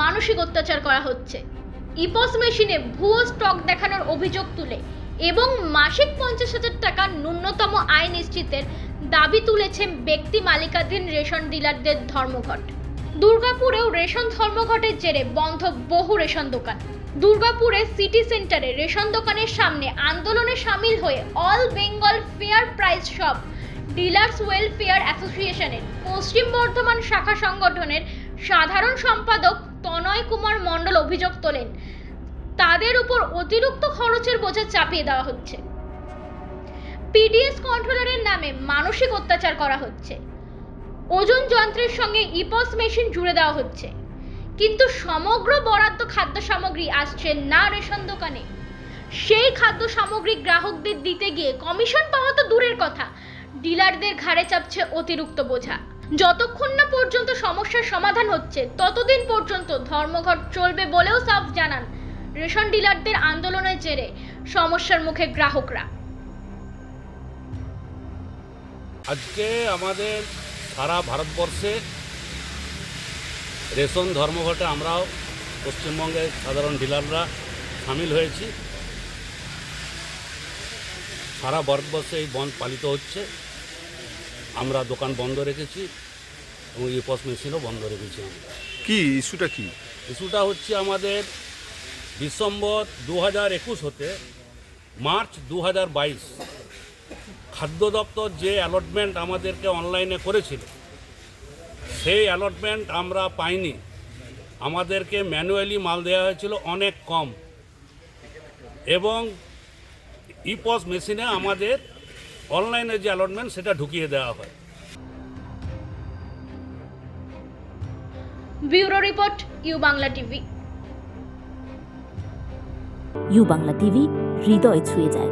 মানসিক অত্যাচার করা হচ্ছে। ইপস মেশিনে ভুয়ো স্টক দেখানোর অভিযোগ তুলে এবং মাসিক পঞ্চাশ হাজার টাকা ন্যূনতম আয় নিশ্চিতের দাবি তুলেছে ব্যক্তি মালিকাধীন রেশন ডিলারদের ধর্মঘট। দুর্গাপুরেও রেশন ধর্মঘটের জেরে বন্ধ বহু রেশন দোকান। দুর্গাপুরে সিটি সেন্টারে রেশন দোকানের সামনে আন্দোলনে সামিল হয়ে all Bengal fair price shop, dealers welfare অ্যাসোসিয়েশনের পশ্চিম বর্ধমান শাখা সংগঠনের সাধারণ সম্পাদক তনয় কুমার মণ্ডল অভিযোগ তোলেন। তাদের উপর অতিরিক্ত খরচের বোঝা চাপিয়ে দেওয়া হচ্ছে। পিডিএস কন্ট্রোলারের নামে মানসিক অত্যাচার করা হচ্ছে। ওজন যন্ত্রের সঙ্গে ইপস মেশিন জুড়ে দেওয়া হচ্ছে। কিন্তু সমগ্র বরাদ্দ খাদ্য সামগ্রী আসছে না রেশন দোকানে। সেই খাদ্য সামগ্রী গ্রাহকদের দিতে গিয়ে কমিশন পাওয়া তো দূরের কথা। ডিলারদের ঘাড়ে চাপছে অতিরিক্ত বোঝা। যতক্ষণ না পর্যন্ত সমস্যার সমাধান হচ্ছে, ততদিন পর্যন্ত ধর্মঘট চলবে বলেও সাফ জানান রেশন ডিলারদের আন্দোলনের জেরে সমস্যার মুখে গ্রাহকরা। আজকে আমাদের সারা ভারতবর্ষে রেশন ধর্মঘটে আমরাও পশ্চিমবঙ্গের সাধারণ ডিলাররা সামিল হয়েছি। সারা ভারতবর্ষে এই বন্ধ পালিত হচ্ছে। আমরা দোকান বন্ধ রেখেছি এবং ইপস মেশিনও বন্ধ রেখেছি আমরা। কি ইস্যুটা কি? ইস্যুটা হচ্ছে আমাদের ডিসেম্বর দু হাজার একুশ হতে মার্চ দু হাজার বাইশ খাদ্য দপ্তর যে অ্যালটমেন্ট আমাদেরকে অনলাইনে করেছিল সেই অ্যালটমেন্ট আমরা পাইনি। আমাদেরকে ম্যানুয়ালি মাল দেওয়া হয়েছিল অনেক কম। এবং ইপস মেশিনে আমাদের অনলাইনে যে অ্যালটমেন্ট সেটা ঢুকিয়ে দেওয়া হয়। Bureau report U Bangla TV. U Bangla TV হৃদয় ছুঁয়ে যায়।